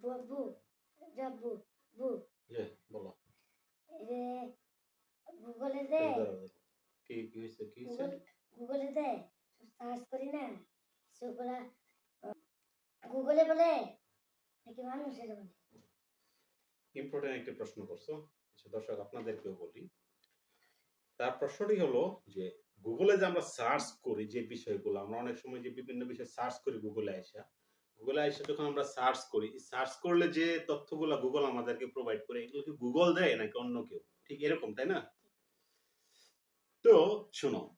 বু বু যা বু বু। যে বলো। যে গুগলে দে। কি কি হয়েছে কি হয়েছে? গুগল দে। সার্চ করি না। সেগুলা গুগলে বলে নাকি মানুষের বলে? ইম্পর্টেন্ট একটা প্রশ্ন করছ। আচ্ছা দর্শক আপনাদেরকেও বলি। তার প্রশ্নটি হলো যে গুগলে যে আমরা সার্চ করি যে বিষয়গুলো আমরা অনেক সময় যে বিভিন্ন বিষয় সার্চ করি গুগলে আইসা গুগলে আইসা যখন আমরা সার্চ করি সার্চ করলে যে তথ্যগুলো গুগল আমাদেরকে প্রোভাইড করে, এগুলো কি গুগল দেয় নাকি অন্য কেউ? ঠিক এরকম, তাই না? তো শোনো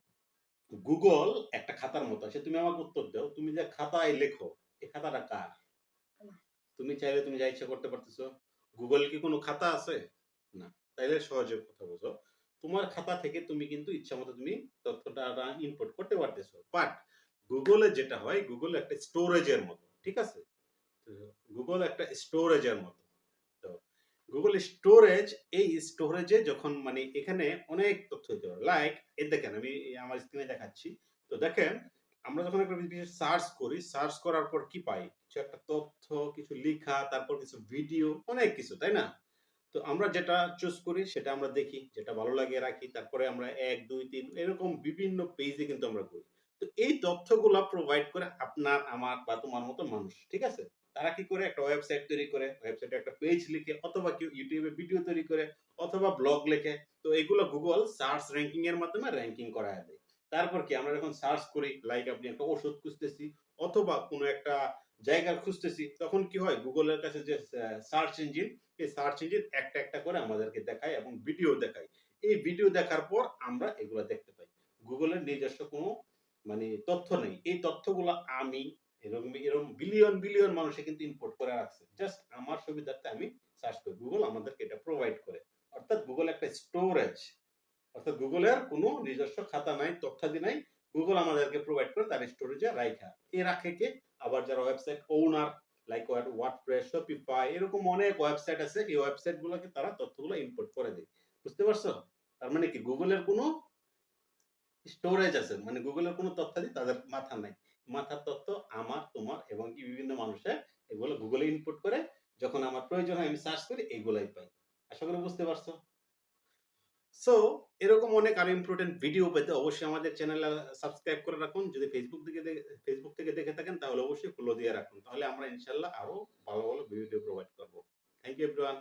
গুগল একটা খাতার মতো আছে, তুমি আমাকে উত্তর দাও। তুমি যে খাতায় লেখো এই খাতাটা কার? তুমি চাইলে তুমি যা ইচ্ছা করতে পারতেছো। গুগল কি কোনো খাতা আছে? না। তাইলে সহজে কথা বুঝো। তোমার খাতা থেকে তুমি কিন্তু ইচ্ছা মতো তুমি তথ্যটা ইনপুট করতে পারতেছো। বাট গুগলে যেটা হয় গুগল একটা স্টোরেজের মতো। ঠিক আছে? গুগল একটা স্টোরেজের মতো। তো গুগল স্টোরেজ এই স্টোরেজে যখন মানে এখানে অনেক তথ্য দিতে পারে লাইক এই দেখেন, আমি আমার স্ক্রিনে দেখাচ্ছি। তো দেখেন, আমরা যখন একটা বিষয় সার্চ করি সার্চ করার পর কি পাই? কিছু একটা তথ্য, কিছু লেখা, তারপর কিছু ভিডিও অনেক কিছু, তাই না? তো আমরা যেটা চুজ করি, সেটা আমরা দেখি, যেটা ভালো লাগে রাখি। তারপরে আমরা এক, দুই, তিন, এরকম বিভিন্ন পেজে কিন্তু আমরা করি তো এই তথ্যগুলো প্রোভাইড করে আপনার, আমার বা তোমার মতো মানুষ, ঠিক আছে? তারা কি করে? একটা ওয়েবসাইট তৈরি করে ওয়েবসাইটে একটা পেজ লিখে, অথবা কেউ ইউটিউবে ভিডিও তৈরি করে, অথবা ব্লগ লেখে। তো এগুলো গুগল সার্চ র্যাঙ্কিং এর মাধ্যমে র্যাঙ্কিং করায় দেয়। তারপর কি? আমরা যখন সার্চ করি লাইক আপনি একটা ওষুধ খুঁজতেছি, অথবা কোনো একটা জায়গা খুঁজতেছি, তখন কি হয়? গুগলের কাছে যে সার্চ ইঞ্জিন এই সার্চ ইঞ্জিন একটা একটা করে আমাদেরকে দেখায় এবং ভিডিও দেখায়। এই ভিডিও দেখার পর আমরা এগুলো দেখতে পাই। গুগলের নিজস্ব কোনো মানে তথ্য নেই। এই তথ্যগুলো আমি এরকম এরকম বিলিয়ন বিলিয়ন মানুষে কিন্তু ইম্পোর্ট করে রাখছে। জাস্ট আমার সুবিধার্থে আমি সার্চ করি। গুগল আমাদেরকে এটা প্রোভাইড করে। অর্থাৎ গুগল একটা স্টোরেজ অর্থাৎ গুগলের কোনো নিজস্ব খাতা নাই, তথ্যাদি নাই। গুগল আমাদেরকে প্রোভাইড করে তার স্টোরেজে রাখা এ রাখে কে? আবার যারা website owner like WordPress Shopify এরকম অনেক ওয়েবসাইট আছে। এই ওয়েবসাইট গুলোকে তারা তথ্যগুলো ইম্পোর্ট করে দেয়। বুঝতে পারছ? তার মানে কি? গুগলের কোনো স্টোরেজ আছে মানে গুগলের কোনো তথ্যাদি তাদের মাথা নাই। মাথার তথ্য আমার, তোমার এবং কি বিভিন্ন মানুষের এগুলো গুগলে ইনপুট করে যখন আমার প্রয়োজন হয় আমি সার্চ করি এইগুলাই পাই। আশা করি বুঝতে পারছ? সো এরকম অনেক আরও ইম্পর্টেন্ট ভিডিও পেতে অবশ্যই আমাদের চ্যানেলে সাবস্ক্রাইব করে রাখুন। যদি ফেসবুক থেকে ফেসবুক থেকে দেখে থাকেন, তাহলে অবশ্যই ফলো দিয়ে রাখুন। তাহলে আমরা ইনশাল্লাহ আরও ভালো ভালো ভিডিও প্রোভাইড করব। Thank you everyone